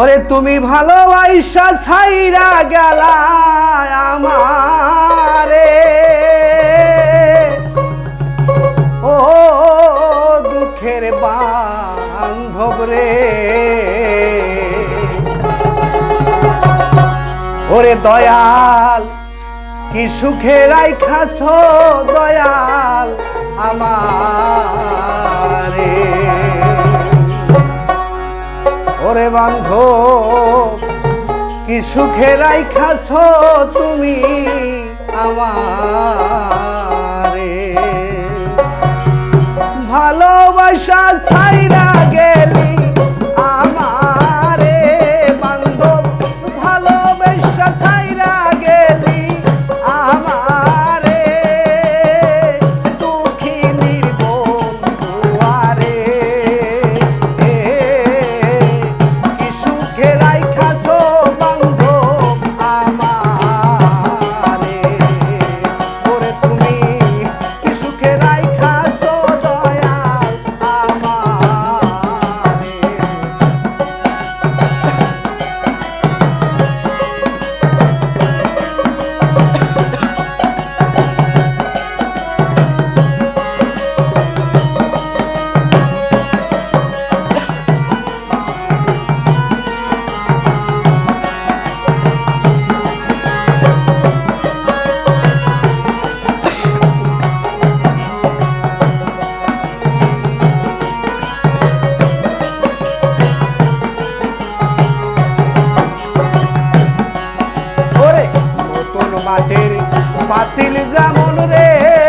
ওরে তুমি ভালোবাসা ছাইরা গেলা আমার। ও দুঃখের বান্ধব রে। ওরে দয়াল, কি সুখে রাইখাছ দয়াল আমার। ওরে বান্ধ কি সুখে রাইখাছো তুমি আমারে? ভালোবাসা সাইরা কাঠের পাতিল যেমন রে।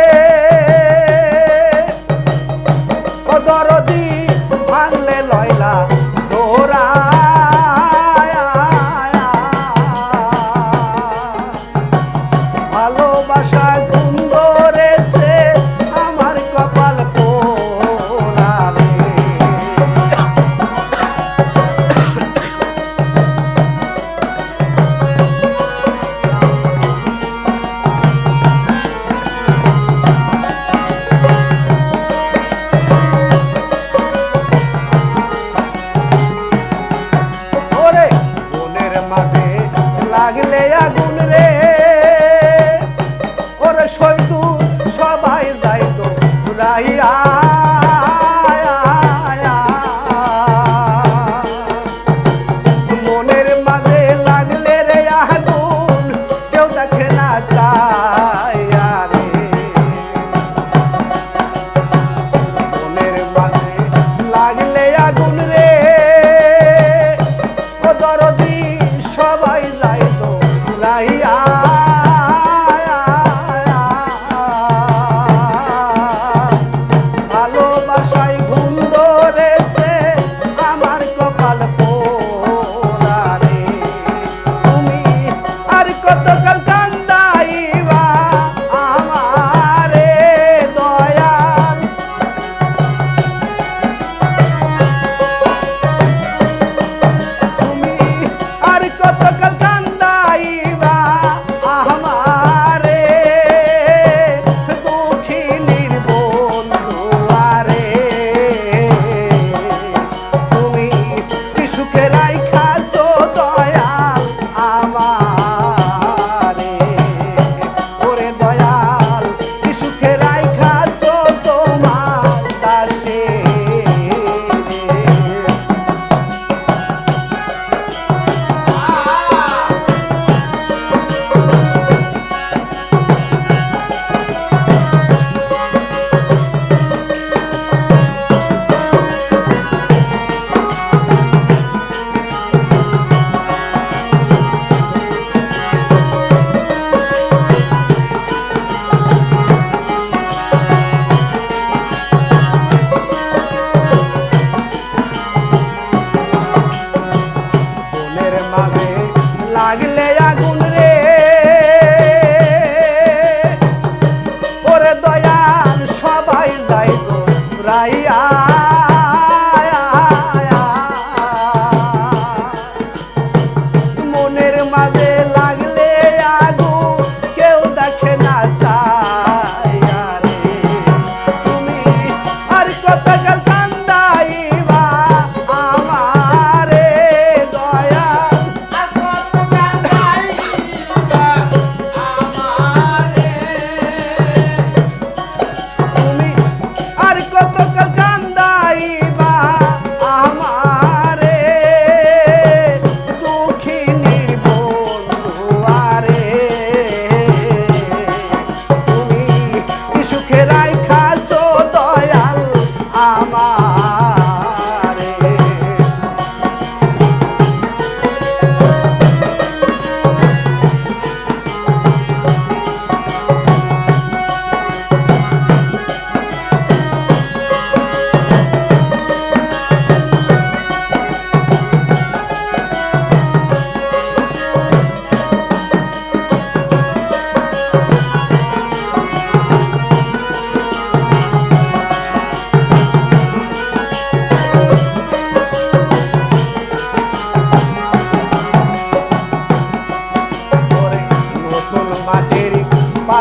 লাগলে আগুন রে। ওরে সৈদু সবাই যাইতো রাইয়া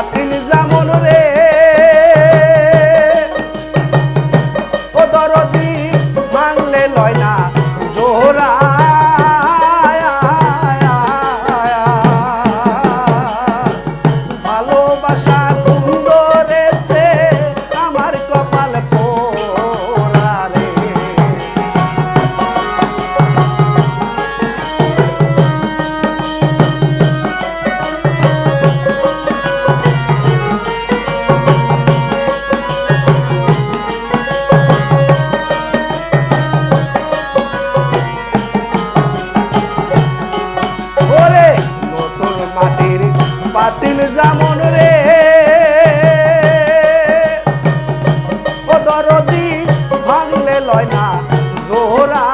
বাতিল যেমন রে। ও দরদি বাতিল যেমন রে। ও দরদি ভাঙলে লয় না জোহরা।